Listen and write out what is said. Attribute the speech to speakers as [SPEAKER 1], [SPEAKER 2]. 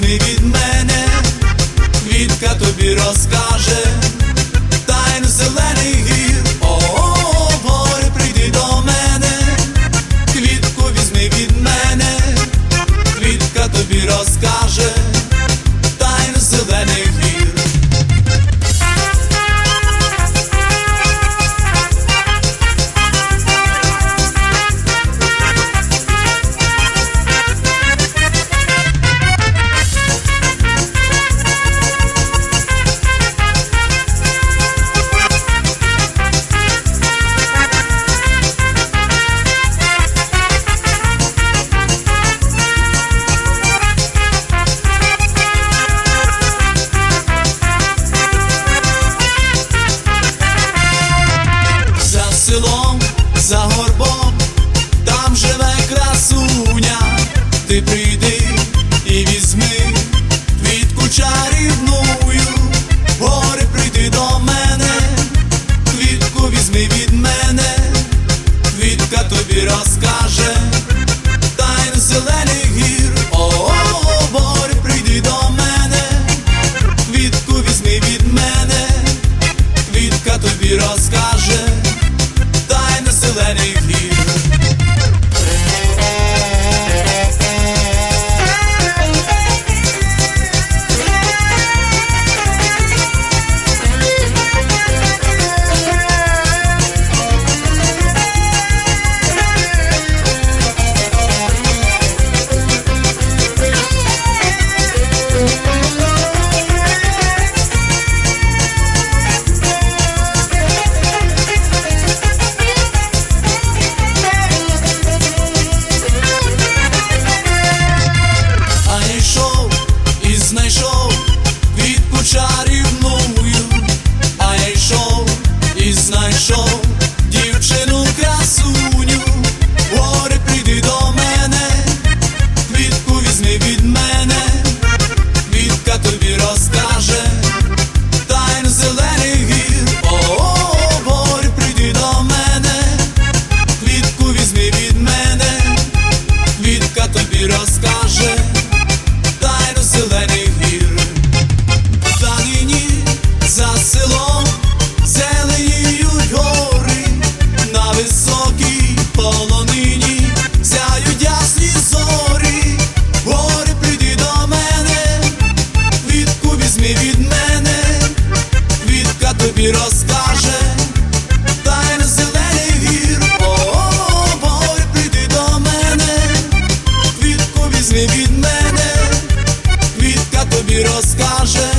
[SPEAKER 1] make it візьми квітку чарівную, гори прийди до мене, квітку візьми від мене, квітка тобі розкаже, тайну зелені знайшов від почарівною, а я йшов і знайшов. від мене, квітка тобі розкаже.